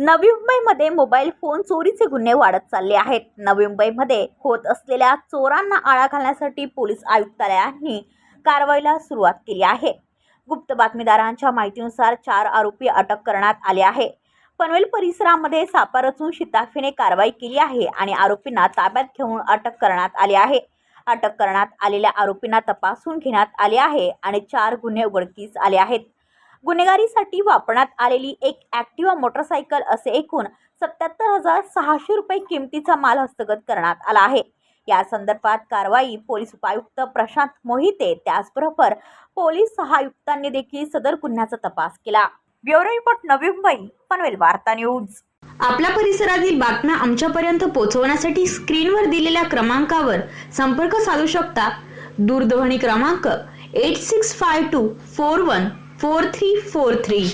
नवी मुंबईमध्ये mobile phone चोरीचे गुन्हे वाढत चालले आहेत. नवी मुंबईमध्ये होत असलेल्या चोरांना आळा घालण्यासाठी पोलीस आयुक्तालयांनी कारवाईला सुरुवात केली आहे. गुप्त बातमीदारांच्या माहितीनुसार चार आरोपी अटक करण्यात आले आहे पनवेल परिसरामध्ये सापा रचून शिताफीने कारवाई केली आहे आणि आरोपींना ताब्यात घेऊन अटक करण्यात आली आहे. अटक करण्यात आलेल्या आरोपींना तपासून घेण्यात आले आहे आणि चार गुन्हे उघडकीस आले आहेत. गुन्हेगारीसाठी वापरण्यात आलेली एक ॲक्टिवा मोटरसायकल असे एकूण सत्याहत्तर हजार सहाशे रुपये किमतीचा माल हस्तगत करण्यात आला आहे. या संदर्भात कारवाई पोलीस उपायुक्त प्रशांत मोहिते त्याचबरोबर पोलीस सहायुक्तांनी देखील सदर गुन्ह्याचा तपास केला. ब्युरो रिपोर्ट नवी मुंबई पनवेल वार्ता न्यूज. आपल्या परिसरातील बातम्या आमच्यापर्यंत पोहोचवण्यासाठी स्क्रीनवर दिलेल्या क्रमांकावर संपर्क साधू शकता. दूरध्वनी क्रमांक eight six five two four one four three four three.